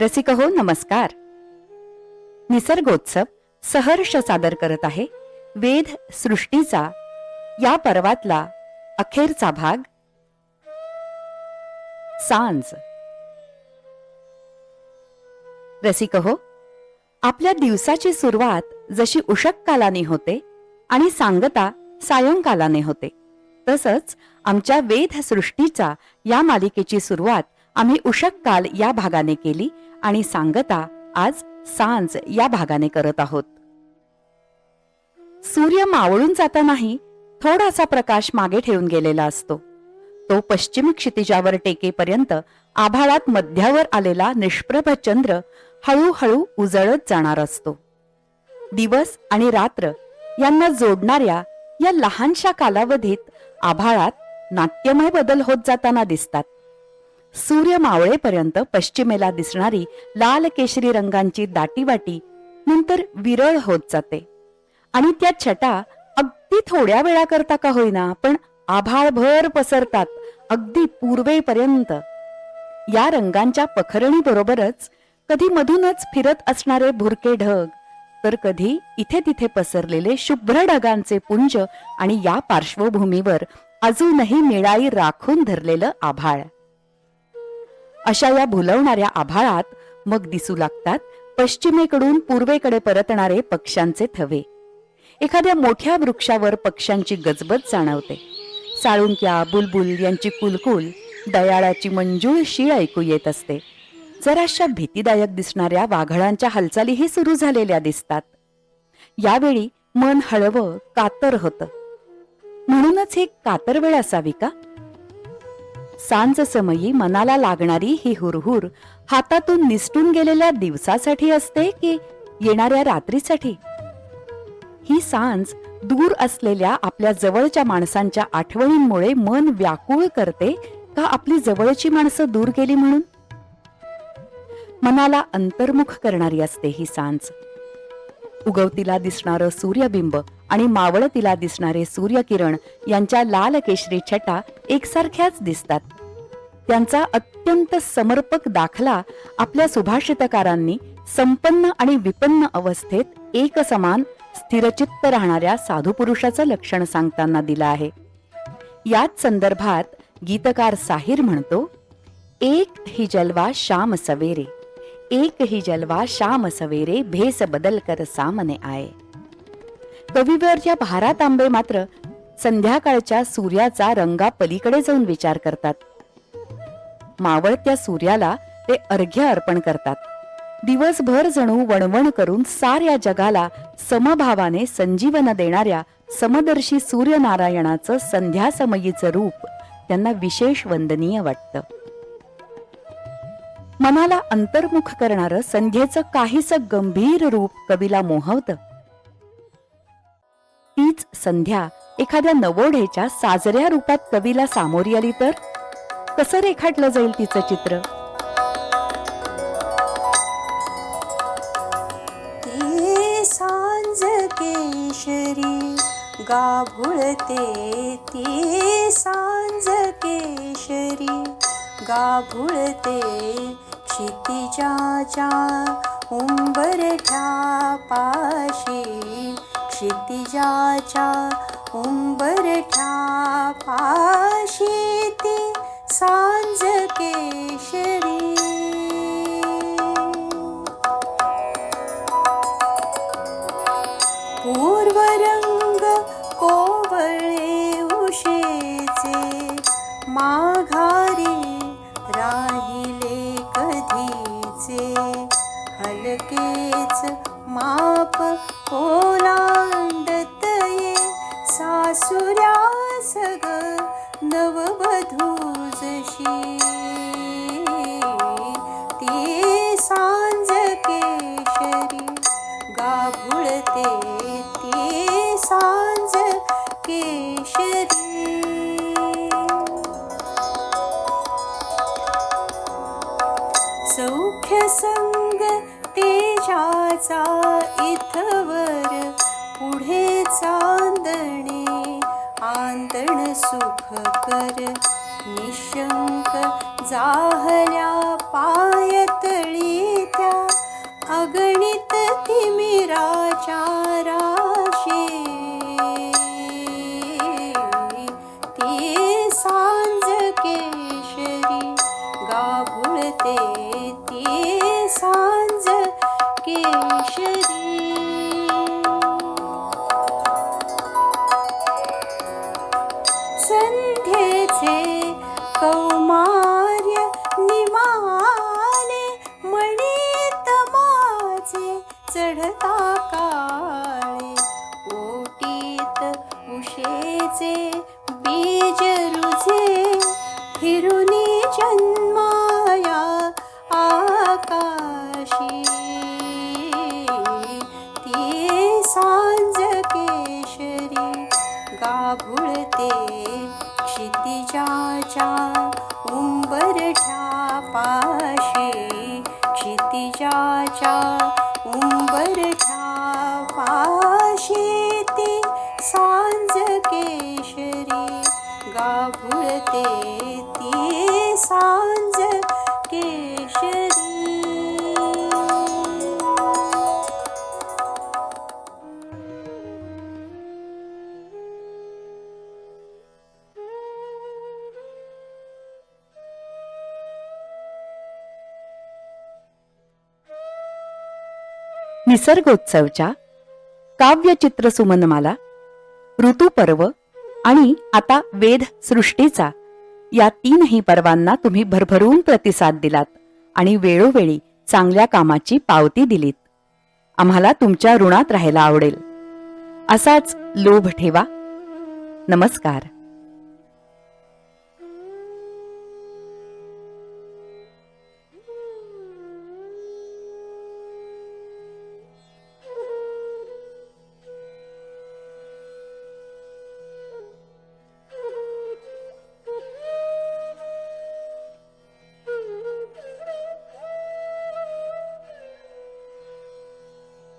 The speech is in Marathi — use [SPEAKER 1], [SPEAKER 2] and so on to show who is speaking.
[SPEAKER 1] रसिक हो नमस्कार. निसर्गोत्सव सहर्ष सादर करत आहे वेध सृष्टीचा या पर्वातला अखेरचा भाग. सांज. रसिक हो आपल्या दिवसाची सुरुवात जशी उषक कालाने होते आणि सांगता सायंकालाने होते तसंच आमच्या वेध सृष्टीचा या मालिकेची सुरुवात आम्ही उषक काल या भागाने केली आणि सांगता आज सांज या भागाने करत आहोत. सूर्य मावळून जातानाही थोडासा प्रकाश मागे ठेवून गेलेला असतो. तो पश्चिम क्षितिजावर टेकेपर्यंत आभाळात मध्यावर आलेला निष्प्रभ चंद्र हळूहळू उजळत जाणार असतो. दिवस आणि रात्र यांना जोडणाऱ्या या लहानशा कालावधीत आभाळात नाट्यमय बदल होत जाताना दिसतात. सूर्य मावळेपर्यंत पश्चिमेला दिसणारी लाल केशरी रंगांची दाटीवाटी नंतर विरळ होत जाते. आणि त्या छटा अगदी थोड्या वेळा करता का होईना पण आभाळभर पसरतात अगदी पूर्वेपर्यंत. या रंगांच्या पखरणी बरोबरच कधी मधूनच फिरत असणारे भुरके ढग तर कधी इथे तिथे पसरलेले शुभ्र ढगांचे पुंज आणि या पार्श्वभूमीवर अजूनही निळाई राखून धरलेलं आभाळ. अशा या भुलवणाऱ्या आभाळात मग दिसू लागतात पश्चिमेकडून पूर्वेकडे परतणारे पक्ष्यांचे थवे. एखाद्या मोठ्या वृक्षावर पक्ष्यांची गजबज जाणवते. साळुंक्या बुलबुल यांची कुलकुल दयाळाची मंजूळ शीळ ऐकू येत असते. जराशा भीतीदायक दिसणाऱ्या वाघळांच्या हालचालीही सुरू झालेल्या दिसतात. यावेळी मन हळवं कातर होतं. म्हणूनच ही कातर वेळ असावी का? सांज समयी मनाला लागणारी ही हुरहुर हातातून निसटून गेलेल्या दिवसासाठी असते की येणाऱ्या रात्रीसाठी? ही सांज दूर असलेल्या आपल्या जवळच्या माणसांच्या आठवणींमुळे मन व्याकुळ करते का आपली जवळची माणसं दूर गेली म्हणून? मनाला अंतर्मुख करणारी असते ही सांज. उगवतीला दिसणारं सूर्यबिंब आणि मावळतीला दिसणारे सूर्यकिरण यांच्या लाल केशरी छटा एकसारख्याच दिसतात. त्यांचा अत्यंत समर्पक दाखला आपल्या सुभाषितकारांनी संपन्न आणि विपन्न अवस्थेत एकसमान स्थिरचित्त राहणाऱ्या साधुपुरुषाचं लक्षण सांगताना दिलं आहे. याच संदर्भात गीतकार साहिर म्हणतो एक ही जलवा शाम सवेरे एक ही जलवा शाम सवेरे भेस बदल कर सामने आए. या भारा आंबे मात्र संध्याकाळच्या सूर्याचा रंगा पलीकडे जाऊन विचार करतात. मावळत्या सूर्याला ते अर्घ्य अर्पण करतात. दिवसभर जणू वणवण करून साऱ्या जगाला समभावाने संजीवन देणाऱ्या समदर्शी सूर्यनारायणाचं संध्यासमयीचं रूप त्यांना विशेष वंदनीय वाटतं. मनाला अंतर्मुख करणारं संध्येचं काहीस गंभीर रूप कवीला मोहवतं. तीच संध्या एखाद्या नवोढेच्या साजऱ्या रूपात कवीला सामोरी आली तर? कसं रेखाटलं जाईल तिचं चित्र?
[SPEAKER 2] सांज केशरी गाभुळते ती गाभुळते क्षितिजाच्या उंबरठ्या पाशी. क्षितिजाच्या उंबरठ्या पाशी. नववधू जशी ती सांज केशरी गाभुळते ती सांज केशरी. सौख्य संग तेजाचा इथवर पुढे चांदणे निरांतण सुख कर निशंक जाहल्या पायतळी त्या अगणित तिमिराच्या राशे. ती सांज केशरी गाभुळते ती सांज केशरी. माझ्या पाशी क्षितिजाच्या उंबरठ्या पाशी ती सांज केशरी गाभुळते ती सांज केशरी.
[SPEAKER 1] निसर्गोत्सवच्या काव्यचित्र सुमनमाला ऋतुपर्व आणि आता वेध सृष्टीचा या तीनही पर्वांना तुम्ही भरभरून प्रतिसाद दिलात आणि वेळोवेळी चांगल्या कामाची पावती दिलीत. आम्हाला तुमच्या ऋणात राहायला आवडेल. असाच लोभ ठेवा. नमस्कार.